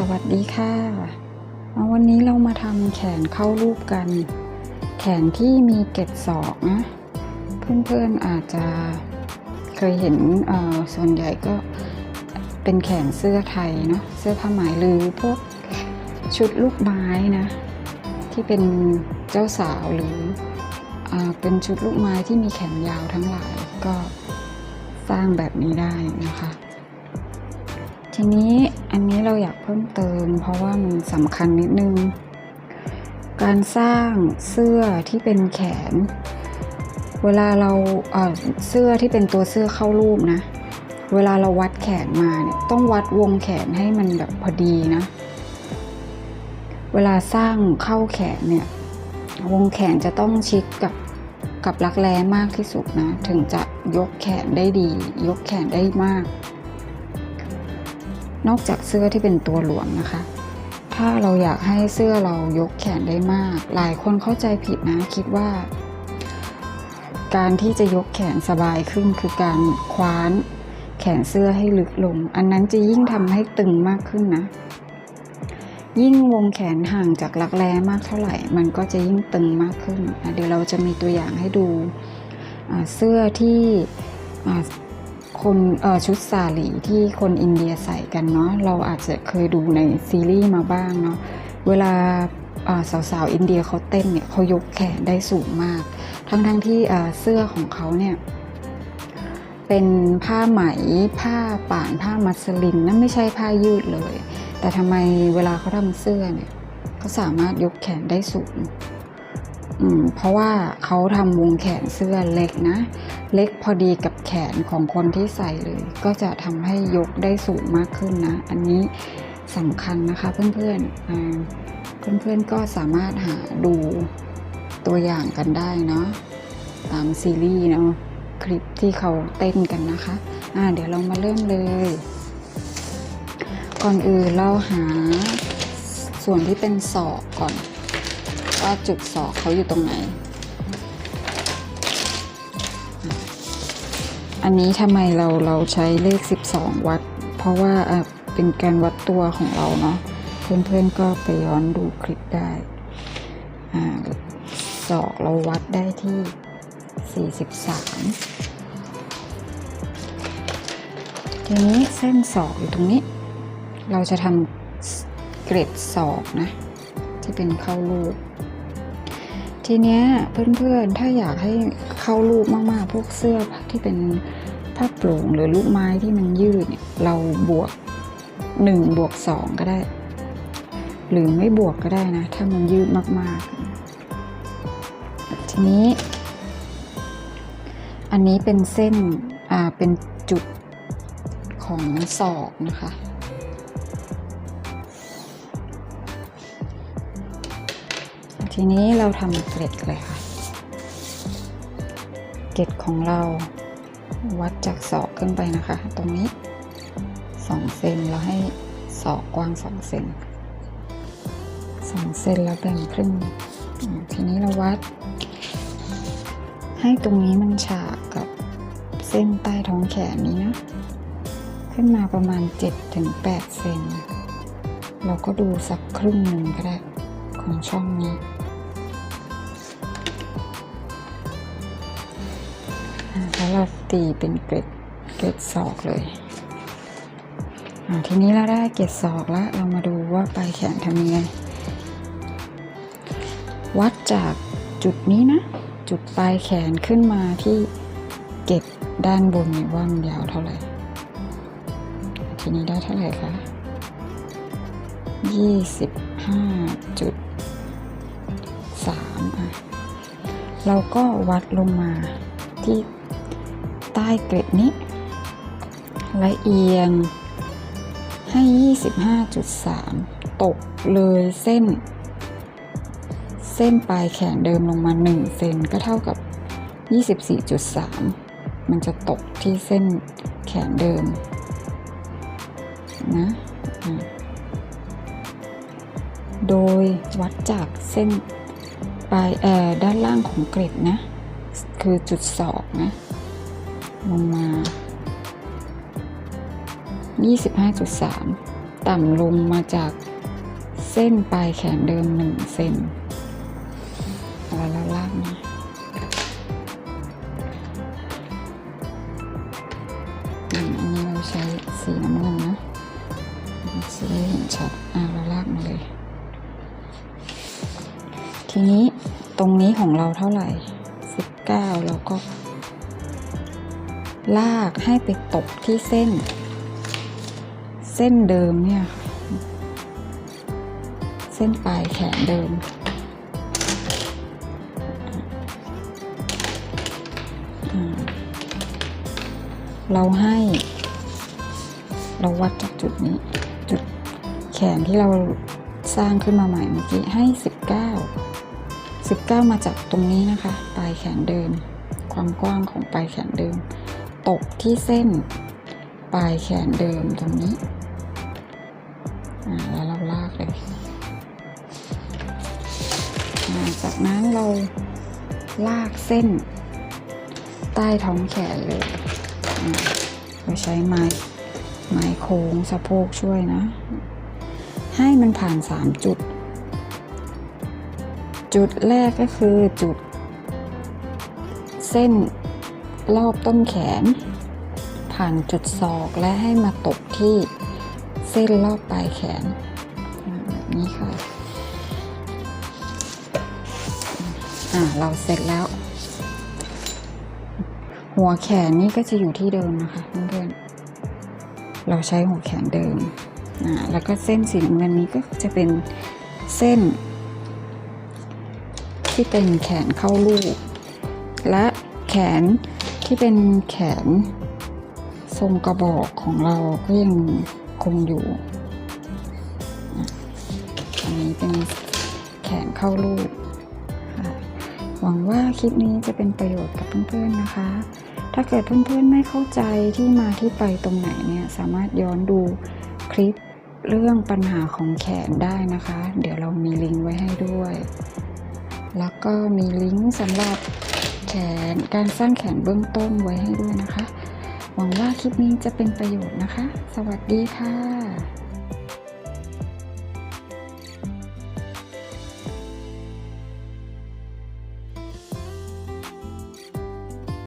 สวัสดีค่ะเอาวันนี้เรามาทำแขนเข้ารูปกัน แขนที่มีเกล็ดศอกนะเพื่อนๆอาจจะเคยเห็นส่วนใหญ่ก็เป็นแขนเสื้อไทยเนาะเสื้อผ้าไหมหรือพวกชุดลูกไม้นะ ที่เป็นเจ้าสาวหรืออเป็นชุดลูกไม้ที่มีแขนยาวทั้งหลายก็สร้างแบบนี้ได้นะคะ ทีนี้อันนี้เราอยากเพิ่มเติม เพราะว่ามันสำคัญนิดนึง การสร้างเสื้อที่เป็นแขน เวลาเราเเสื้อที่เป็นตัวเสื้อเข้ารูปนะ เวลาเราวัดแขนมาเนี่ยต้องวัดวงแขนให้มันแบบพอดีนะ เวลาสร้างเข้าแขนเนี่ยวงแขนจะต้องชิดกับกับรักแร้มากที่สุดนะ ถึงจะยกแขนได้ดี ยกแขนได้มาก นอกจากเสื้อที่เป็นตัวหลวมนะคะ ถ้าเราอยากให้เสื้อเรายกแขนได้มาก หลายคนเข้าใจผิดนะคิดว่า การที่จะยกแขนสบายขึ้นคือการคว้านแขนเสื้อให้ลึกลง อันนั้นจะยิ่งทำให้ตึงมากขึ้นนะ ยิ่งวงแขนห่างจากรักแร้มากเท่าไหร่ มันก็จะยิ่งตึงมากขึ้น เดี๋ยวเราจะมีตัวอย่างให้ดูเสื้อที่ คนชุดสาหลีที่คนอินเดียใส่กันเนาะเราอาจจะเคยดูในซีรีส์มาบ้างเนาะเวลาสาวๆอินเดียเขาเต้นเนี่ยเขายกแขนได้สูงมาก ทั้งๆทที่เสื้อของเขาเนี่ยเป็นผ้าไหมผ้าป่านผ้ามัสลินนั่นไม่ใช่ผ้ายืดเลย แต่ทำไมเวลาเขาทำเสื้อเนี่ยเขาสามารถยกแขนได้สูง อืมเพราะว่าเขาทำวงแขนเสื้อเล็กนะ เล็กพอดีกับแขนของคนที่ใส่เลย ก็จะทำให้ยกได้สูงมากขึ้นนะ อันนี้สำคัญนะคะเพื่อนๆอ่าเพื่อนๆก็สามารถหาดูตัวอย่างกันได้เนาะตามซีรีส์เนาะคลิปที่เขาเต้นกันนะคะอ่าเดี๋ยวเรามาเริ่มเลย ก่อนอื่นเราหาส่วนที่เป็นศอกก่อน ว่าจุดศอกเขาอยู่ตรงไหน อันนี้ทำไมเราเราใช้เลข 12 วัด เพราะว่าเป็นการวัดตัวของเราเนาะเพื่อนๆก็ไปย้อนดูคลิปได้ศอกเราวัดได้ที่ 43 ทีนี้เส้นศอกอยู่ตรงนี้ เราจะทำเกร็ดศอกนะ ที่เป็นเข้ารูป ทีเนี้ยเพื่อนๆถ้าอยากให้เข้ารูปมากๆ พวกเสื้อที่เป็นผ้าโปร่งหรือลูกไม้ที่มันยืดเนี่ยเราบวกหนึ่งบวกสองก็ได้ หรือไม่บวกก็ได้นะ ถ้ามันยืดมากๆ ทีนี้ อันนี้เป็นเส้นอ่าเป็นจุดของศอกนะคะ ทีนี้เราทำเกล็ดเลยค่ะ เกล็ดของเราวัดจากศอกขึ้นไปนะคะ ตรงนี้สองเซนเราให้ศอกกว้างสองเซนสองเซนแล้วแบ่งครึ่งทีนี้เราวัด ให้ตรงนี้มันฉากกับเส้นใต้ท้องแขนนี้นะ ขึ้นมาประมาณ 7-8 เซนเราก็ดูสักครึ่งหนึ่งก็ได้ของช่องนี้ แล้วเราตีเป็นเกล็ดเกล็ดศอกเลยทีนี้เราได้เกล็ดศอกแล้วเรามาดูว่าปลายแขนทำยังไง วัดจากจุดนี้นะ จุดปลายแขนขึ้นมาที่เกล็ดด้านบนว่ามันยาวเท่าไหร่ ทีนี้ได้เท่าไหร่คะยี่สิบห้าจุดสามอะ เราก็วัดลงมาที่ ใต้เกล็ดนี้ และเอียงให้ 25.3 ตกเลยเส้น เส้นปลายแขนเดิมลงมา 1 เซนก็เท่ากับ 24.3 มันจะตกที่เส้นแขนเดิม นะ โดยวัดจากเส้นปลายเอ่อด้านล่างของเกล็ดนะ คือจุดศอกนะ ลงมา 25.3 ต่ำลงมาจากเส้นปลายแขนเดิมหนึ่งเซนแล้วเราลากมาอันนี้เราใช้สีน้ำเงินนะจะได้เห็นชัดอะเราลากมาเลย ทีนี้ตรงนี้ของเราเท่าไหร่ 19เราก็ ลากให้ไปตกที่เส้น เส้นเดิมเนี่ย เส้นปลายแขนเดิม เราให้ เราวัดจากจุดนี้ จุดแขนที่เราสร้างขึ้นมาใหม่เมื่อกี้ให้ 19 19 มาจากตรงนี้นะคะ ปลายแขนเดิม ความกว้างของปลายแขนเดิม ตกที่เส้น ปลายแขนเดิมตรงนี้แล้วเราลากเลยาจากนั้นเราลากเส้น ใต้ท้องแขนเลยเราใช้ไม้ไม้โค้งสะโพกช่วยนะ ให้มันผ่านสามจุด จุดแรกก็คือจุด เส้น รอบต้นแขน ผ่านจุดศอกและให้มาตกที่เส้นรอบปลายแขนแบบนี้ค่ะอ่าเราเสร็จแล้ว หัวแขนนี่ก็จะอยู่ที่เดิมนะคะเพื่อนๆเราใช้หัวแขนเดิมอ่าแล้วก็เส้นสีน้ำเงินนี้ก็จะเป็นเส้น ที่เป็นแขนเข้าลูก และแขน ที่เป็นแขนทรงกระบอกของเราก็ยังคงอยู่ อันนี้เป็นแขนเข้าลูกค่ะหวังว่าคลิปนี้จะเป็นประโยชน์กับเพื่อนๆนะคะ ถ้าเกิดเพื่อนๆไม่เข้าใจที่มาที่ไปตรงไหนเนี่ยสามารถย้อนดูคลิปเรื่องปัญหาของแขนได้นะคะ เดี๋ยวเรามีลิงก์ไว้ให้ด้วย แล้วก็มีลิงก์สำหรับ น การสร้างแขนเบื้องต้นไว้ให้ด้วยนะคะ หวังว่าคลิปนี้จะเป็นประโยชน์นะคะ สวัสดีค่ะ